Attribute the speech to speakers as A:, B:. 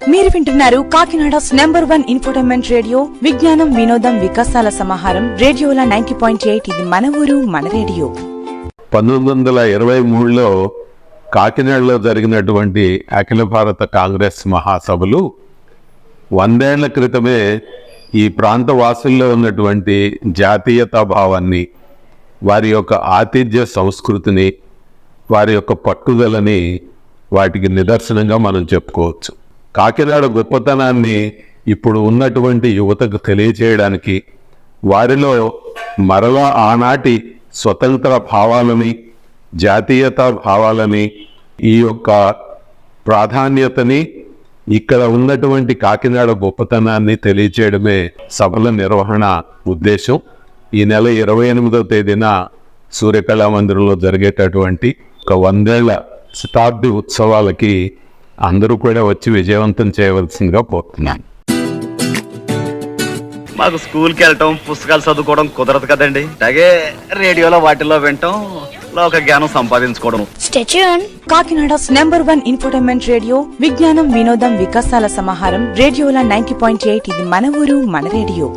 A: మీరు వింటున్నారు Kakinada number one infotainment radio విజ్ఞానం వినోదం వికాసాల సమాహారం రేడియోల నైన్టీ పాయింట్ ఎయిట్. ఇది మన ఊరు మన రేడియో.
B: పంతొమ్మిది వందల ఇరవై మూడులో కాకినాడలో జరిగినటువంటి అఖిల భారత కాంగ్రెస్ మహాసభలు వందేళ్ళ క్రితమే ఈ ప్రాంత వాసుల్లో ఉన్నటువంటి జాతీయతా భావాన్ని వారి యొక్క ఆతిథ్య సంస్కృతిని వారి యొక్క పట్టుదలని వాటికి నిదర్శనంగా మనం చెప్పుకోవచ్చు. కాకినాడ గొప్పతనాన్ని ఇప్పుడు ఉన్నటువంటి యువతకు తెలియచేయడానికి వారిలో మరలా ఆనాటి స్వతంత్ర భావాలని జాతీయత భావాలని ఈ యొక్క ప్రాధాన్యతని ఇక్కడ ఉన్నటువంటి కాకినాడ గొప్పతనాన్ని తెలియచేయడమే సభల నిర్వహణ ఉద్దేశం. ఈ నెల ఇరవై ఎనిమిదవ తేదీన సూర్యకళా మందిరంలో జరిగేటటువంటి ఒక వందేళ్ళ శతాబ్ది ఉత్సవాలకి అందరూ కూడా వచ్చి విజయవంతం చేయవలసిందిగా కోరుతున్నాను.
C: మాకు స్కూల్కి వెళ్ళటం పుస్తకాలు చదువుకోవడం కుదరదు కదండి. అలాగే రేడియోలో వాటిల్లో వినటం లోక జ్ఞానం సంపాదించుకోవడం.
D: Tuned.
A: Kakinada number one infotainment radio విజ్ఞానం వినోదం వికాసాల సమాహారం రేడియోల నైన్టీ పాయింట్ ఎయిట్. ఇది మన ఊరు మన రేడియో.